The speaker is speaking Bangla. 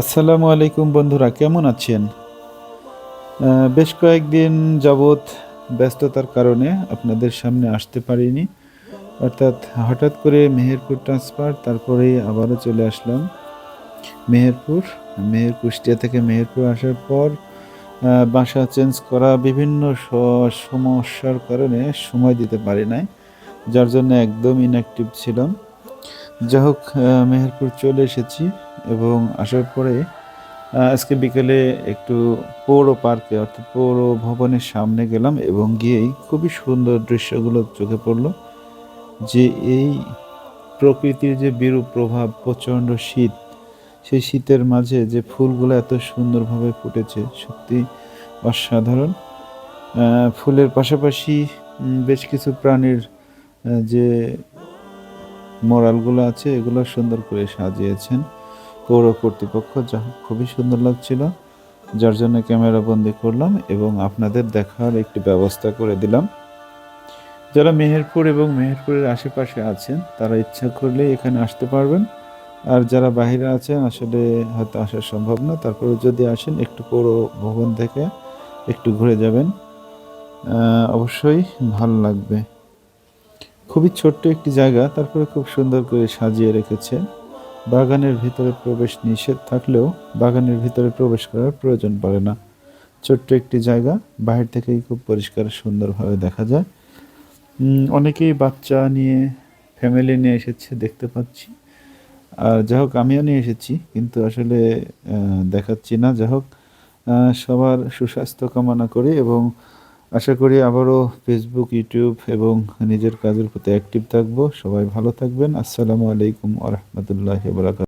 আসসালামু আলাইকুম বন্ধুরা, কেমন আছেন? বেশ কয়েকদিন যাবৎ ব্যস্ততার কারণে আপনাদের সামনে আসতে পারিনি। অর্থাৎ হঠাৎ করে মেহেরপুর ট্রান্সফার তারপরেই আবারও চলে আসলাম মেহেরপুর। মেহের কুষ্টিয়া থেকে মেহেরপুর আসার পর বাসা চেঞ্জ করা বিভিন্ন সমস্যার কারণে সময় দিতে পারি নাই, যার জন্য একদম ইনঅ্যাক্টিভ ছিলাম। যাই হোক মেহেরপুর চলে এসেছি। এবং আসার পরে আজকে বিকেলে একটু পৌর পার্কে অর্থাৎ পৌর ভবনের সামনে গেলাম এবং গিয়েই খুবই সুন্দর দৃশ্যগুলো চোখে পড়ল যে এই প্রকৃতির যে বিরূপ প্রভাব, প্রচণ্ড শীত, সেই শীতের মাঝে যে ফুলগুলো এত সুন্দরভাবে ফুটেছে, সত্যি অসাধারণ। ফুলের পাশাপাশি বেশ কিছু প্রাণীর যে মোরালগুলো আছে, এগুলো সুন্দর করে সাজিয়েছেন। পৌর কর্তৃপক্ষ, যা খুবই সুন্দর লাগছিল। যার জন্য ক্যামেরা বন্দি করলাম এবং আপনাদের দেখার একটি ব্যবস্থা করে দিলাম। যারা মেহেরপুর এবং মেহেরপুরের আশেপাশে আছেন, তারা ইচ্ছা করলে এখানে আসতে পারবেন। আর যারা বাইরে আছেন, আসলে হয়তো আসা সম্ভব না। তারপরে যদি আসেন, একটু পৌর ভবন থেকে একটু ঘুরে যাবেন। অবশ্যই ভালো লাগবে। খুবই ছোট্ট একটি জায়গা, তারপরে খুব সুন্দর করে সাজিয়ে রেখেছে। বাগানের ভিতরে প্রবেশ নিষেধ থাকলেও বাগানের ভিতরে প্রবেশ করার প্রয়োজন পড়ে না। ছোট্ট একটি জায়গা, বাহির থেকেই খুব পরিষ্কার সুন্দরভাবে দেখা যায়। অনেকেই বাচ্চা নিয়ে ফ্যামিলি নিয়ে এসেছে দেখতে পাচ্ছি। আর যাই হোক, আমিও নিয়ে এসেছি, কিন্তু আসলে দেখাচ্ছি না। যাই হোক সবার সুস্বাস্থ্য কামনা করি এবং আশা করি আবারও ফেসবুক ইউটিউব এবং নিজের কাজের প্রতি অ্যাক্টিভ থাকব। সবাই ভালো থাকবেন। আসসালামু আলাইকুম আ রহমতুল্লাহ